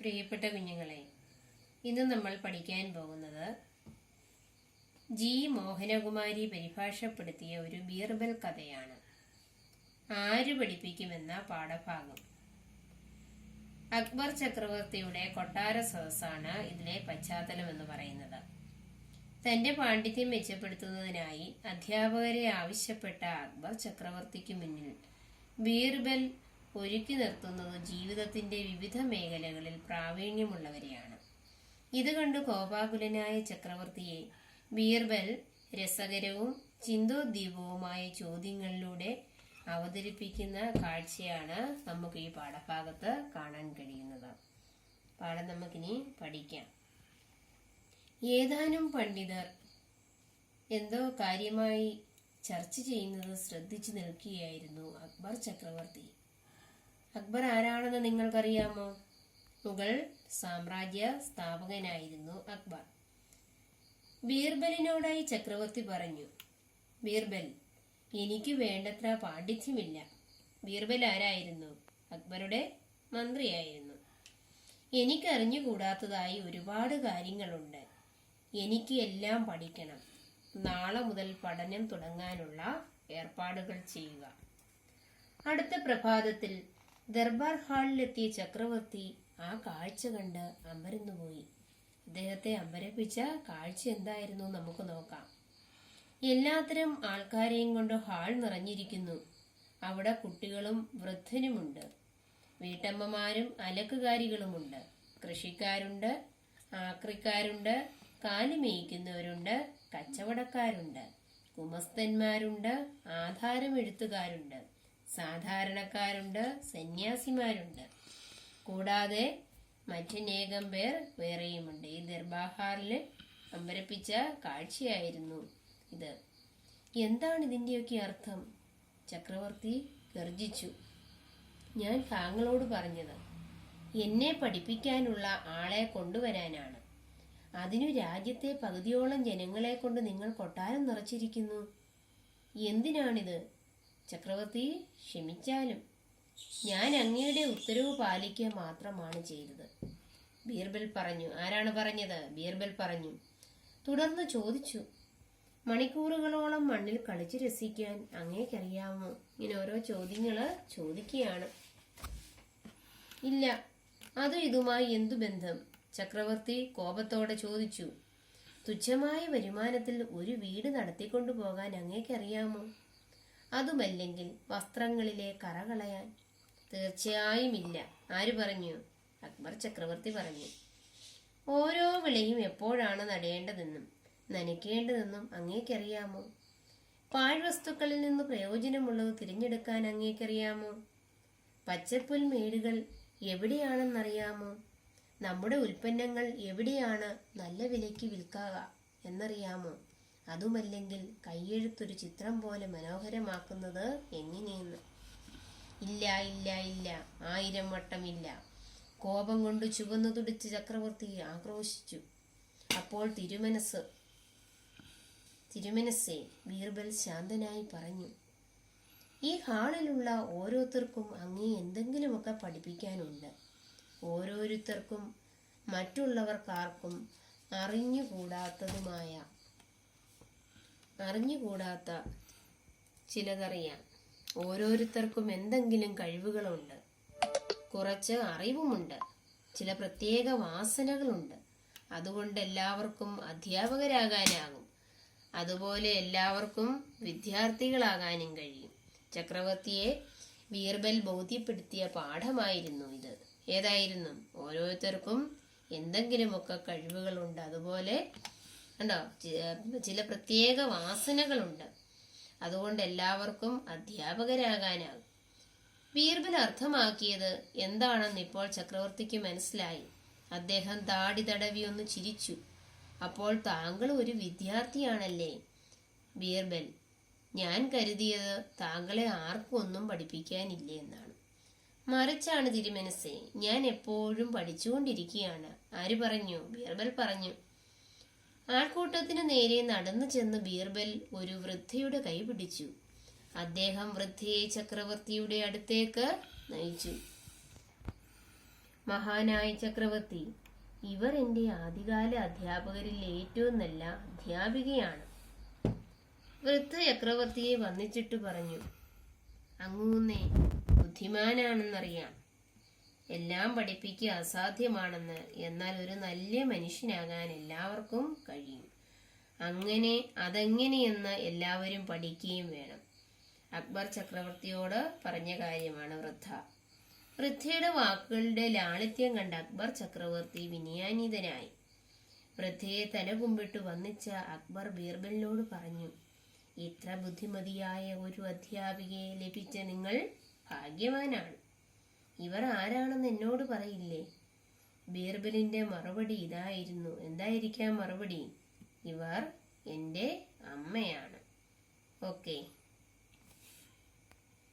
പ്രിയപ്പെട്ട കുഞ്ഞുങ്ങളെ ഇന്ന് നമ്മൾ പഠിക്കാൻ പോകുന്നത് ജി. മോഹനകുമാരി പരിഭാഷപ്പെടുത്തിയ ഒരു ബീർബൽ കഥയാണ്. ആര് പഠിപ്പിക്കുമെന്ന പാഠഭാഗം. അക്ബർ ചക്രവർത്തിയുടെ കൊട്ടാര സദസ്സാണ് ഇതിലെ പശ്ചാത്തലം എന്ന് പറയുന്നത്. തന്റെ പാണ്ഡിത്യം മെച്ചപ്പെടുത്തുന്നതിനായി അധ്യാപകരെ ആവശ്യപ്പെട്ട അക്ബർ ചക്രവർത്തിക്ക് മുന്നിൽ ബീർബൽ ഒരുക്കി നിർത്തുന്നത് ജീവിതത്തിന്റെ വിവിധ മേഖലകളിൽ പ്രാവീണ്യമുള്ളവരെയാണ്. ഇത് കണ്ട് കോപാകുലനായ ചക്രവർത്തിയെ ബീർബൽ രസകരവും ചിന്തോദ്ദീപവുമായ ചോദ്യങ്ങളിലൂടെ അവതരിപ്പിക്കുന്ന കാഴ്ചയാണ് നമുക്ക് ഈ പാഠഭാഗത്ത് കാണാൻ കഴിയുന്നത്. പാഠം നമുക്കിനി പഠിക്കാം. ഏതാനും പണ്ഡിതർ എന്തോ കാര്യമായി ചർച്ച ചെയ്യുന്നത് ശ്രദ്ധിച്ചു നിൽക്കുകയായിരുന്നു അക്ബർ ചക്രവർത്തി. അക്ബർ ആരാണെന്ന് നിങ്ങൾക്കറിയാമോ? മുഗൾ സാമ്രാജ്യ സ്ഥാപകനായിരുന്നു അക്ബർ. ബീർബലിനോടായി ചക്രവർത്തി പറഞ്ഞു ബീർബൽ എനിക്ക് വേണ്ടത്ര പാണ്ഡിത്യമില്ല. ബീർബൽ ആരായിരുന്നു? അക്ബറുടെ മന്ത്രിയായിരുന്നു. എനിക്കറിഞ്ഞുകൂടാത്തതായി ഒരുപാട് കാര്യങ്ങളുണ്ട്. എനിക്ക് എല്ലാം പഠിക്കണം. നാളെ മുതൽ പഠനം തുടങ്ങാനുള്ള ഏർപ്പാടുകൾ ചെയ്യുക. അടുത്ത പ്രഭാതത്തിൽ ദർബാർ ഹാളിലെത്തിയ ചക്രവർത്തി ആ കാഴ്ച കണ്ട് അമ്പരന്നുപോയി അദ്ദേഹത്തെ അമ്പരപ്പിച്ച കാഴ്ച എന്തായിരുന്നു നമുക്ക് നോക്കാം. എല്ലാത്തരം ആൾക്കാരെയും കൊണ്ട് ഹാൾ നിറഞ്ഞിരിക്കുന്നു. അവിടെ കുട്ടികളും വൃദ്ധനുമുണ്ട്. വീട്ടമ്മമാരും അലക്കുകാരികളുമുണ്ട്. കൃഷിക്കാരുണ്ട് ആക്രിക്കാരുണ്ട് കാലി മേയ്ക്കുന്നവരുണ്ട് കച്ചവടക്കാരുണ്ട്. ഗുമസ്തന്മാരുണ്ട് ആധാരമെഴുത്തുകാരുണ്ട്. സാധാരണക്കാരുണ്ട് സന്യാസിമാരുണ്ട്. കൂടാതെ മറ്റനേകം പേർ വേറെയുമുണ്ട്. ഈ ദർബാഹാറിൽ അമ്പരപ്പിച്ച കാഴ്ചയായിരുന്നു ഇത്. എന്താണ് ഇതിന്റെയൊക്കെ അർത്ഥം? ചക്രവർത്തി ഗർജിച്ചു ഞാൻ താങ്കളോട് പറഞ്ഞത് എന്നെ പഠിപ്പിക്കാനുള്ള ആളെ കൊണ്ടുവരാനാണ്. അതിനു രാജ്യത്തെ പകുതിയോളം ജനങ്ങളെ കൊണ്ട് നിങ്ങൾ കൊട്ടാരം നിറച്ചിരിക്കുന്നു. എന്തിനാണിത്? ചക്രവർത്തി ക്ഷമിച്ചാലും. ഞാൻ അങ്ങയുടെ ഉത്തരവ് പാലിക്കുക മാത്രമാണ് ചെയ്തത്. ബീർബൽ പറഞ്ഞു ആരാണ് പറഞ്ഞത്? ബീർബൽ പറഞ്ഞു തുടർന്ന് ചോദിച്ചു മണിക്കൂറുകളോളം മണ്ണിൽ കളിച്ചു രസിക്കാൻ അങ്ങേക്കറിയാമോ? ഇങ്ങനെ ഓരോ ചോദ്യങ്ങൾ ചോദിക്കുകയാണ്. ഇല്ല അത് ഇതുമായി എന്തു ബന്ധം? ചക്രവർത്തി കോപത്തോടെ ചോദിച്ചു തുച്ഛമായ വരുമാനത്തിൽ ഒരു വീട് നടത്തിക്കൊണ്ടു പോകാൻ അങ്ങേക്കറിയാമോ? അതുമല്ലെങ്കിൽ വസ്ത്രങ്ങളിലെ കറ കളയാൻ? തീർച്ചയായും ഇല്ല ആര് പറഞ്ഞു? അക്ബർ ചക്രവർത്തി പറഞ്ഞു ഓരോ വിളയും എപ്പോഴാണ് നടേണ്ടതെന്നും നനയ്ക്കേണ്ടതെന്നും അങ്ങേക്കറിയാമോ? പാഴ്വസ്തുക്കളിൽ നിന്ന് പ്രയോജനമുള്ളത് തിരഞ്ഞെടുക്കാൻ അങ്ങേക്കറിയാമോ? പച്ചപ്പുൽ മേടുകൾ എവിടെയാണെന്നറിയാമോ? നമ്മുടെ ഉൽപ്പന്നങ്ങൾ എവിടെയാണ് നല്ല വിലയ്ക്ക് വിൽക്കുക എന്നറിയാമോ? അതുമല്ലെങ്കിൽ കൈയെഴുത്തൊരു ചിത്രം പോലെ മനോഹരമാക്കുന്നത് എങ്ങനെയെന്ന്? ഇല്ല ഇല്ല ഇല്ല. ആയിരം വട്ടമില്ല കോപം കൊണ്ട് ചുവന്നു തുടിച്ച് ചക്രവർത്തി ആക്രോശിച്ചു. അപ്പോൾ തിരുമനസ് തിരുമനസ്സേ ബീർബൽ ശാന്തനായി പറഞ്ഞു. ഈ ഹാളിലുള്ള ഓരോരുത്തർക്കും അങ്ങേ എന്തെങ്കിലുമൊക്കെ പഠിപ്പിക്കാനുണ്ട്. ഓരോരുത്തർക്കും മറ്റുള്ളവർക്കാർക്കും അറിഞ്ഞുകൂടാത്തതുമായ അറിഞ്ഞുകൂടാത്ത ചിലതറിയാം ഓരോരുത്തർക്കും എന്തെങ്കിലും കഴിവുകളുണ്ട്. കുറച്ച് അറിവുമുണ്ട്. ചില പ്രത്യേക വാസനകളുണ്ട്. അതുകൊണ്ട് എല്ലാവർക്കും അധ്യാപകരാകാനാകും. അതുപോലെ എല്ലാവർക്കും വിദ്യാർത്ഥികളാകാനും കഴിയും. ചക്രവർത്തിയെ ബീർബൽ ബോധ്യപ്പെടുത്തിയ പാഠമായിരുന്നു ഇത്. ഏതായിരുന്നു? ഓരോരുത്തർക്കും എന്തെങ്കിലുമൊക്കെ കഴിവുകളുണ്ട്. അതുപോലെ ഉണ്ടോ ചില പ്രത്യേക വാസനകളുണ്ട്. അതുകൊണ്ട് എല്ലാവർക്കും അധ്യാപകരാകാനാകും. ബീർബൽ അർത്ഥമാക്കിയത് എന്താണെന്ന് ഇപ്പോൾ ചക്രവർത്തിക്ക് മനസ്സിലായി. അദ്ദേഹം താടി തടവി ഒന്ന് ചിരിച്ചു. അപ്പോൾ താങ്കൾ ഒരു വിദ്യാർത്ഥിയാണല്ലേ? ബീർബൽ ഞാൻ കരുതിയത് താങ്കളെ ആർക്കും ഒന്നും പഠിപ്പിക്കാനില്ല എന്നാണ്. മറിച്ചാണ് തിരുമനസ്സേ. ഞാൻ എപ്പോഴും പഠിച്ചുകൊണ്ടിരിക്കുകയാണ്. ആര് പറഞ്ഞു? ബീർബൽ പറഞ്ഞു. ആൾക്കൂട്ടത്തിന് നേരെ നടന്നു ചെന്ന് ബീർബൽ ഒരു വൃദ്ധയുടെ കൈ പിടിച്ചു. അദ്ദേഹം വൃദ്ധയെ ചക്രവർത്തിയുടെ അടുത്തേക്ക് നയിച്ചു. മഹാനായ ചക്രവർത്തി ഇവർ എന്റെ ആദ്യകാല അധ്യാപകരിൽ ഏറ്റവും നല്ല അധ്യാപികയാണ്. വൃദ്ധ ചക്രവർത്തിയെ വന്നിച്ചിട്ട് പറഞ്ഞു അങ്ങൂന്നേ ബുദ്ധിമാനാണെന്നറിയാം. എല്ലാം പഠിപ്പിക്കുക അസാധ്യമാണെന്ന് എന്നാൽ ഒരു നല്ല മനുഷ്യനാകാൻ എല്ലാവർക്കും കഴിയും. അങ്ങനെ അതെങ്ങനെയെന്ന് എല്ലാവരും പഠിക്കുകയും വേണം. അക്ബർ ചക്രവർത്തിയോട് പറഞ്ഞ കാര്യമാണ് വൃദ്ധ. വൃദ്ധയുടെ വാക്കുകളുടെ ലാളിത്യം കണ്ട അക്ബർ ചക്രവർത്തി വിനയാനീതനായി. വൃദ്ധയെ തലകുമ്പിട്ട് വന്നിച്ച അക്ബർ ബീർബലിനോട് പറഞ്ഞു ഇത്ര ബുദ്ധിമതിയായ ഒരു അധ്യാപികയെ ലഭിച്ച നിങ്ങൾ ഭാഗ്യവാനാണ്. ഇവർ ആരാണെന്ന് എന്നോട് പറയില്ലേ? ബീർബലിന്റെ മറുപടി ഇതായിരുന്നു. എന്തായിരിക്കാം മറുപടി? ഇവർ എന്റെ അമ്മയാണ്. ഓക്കെ.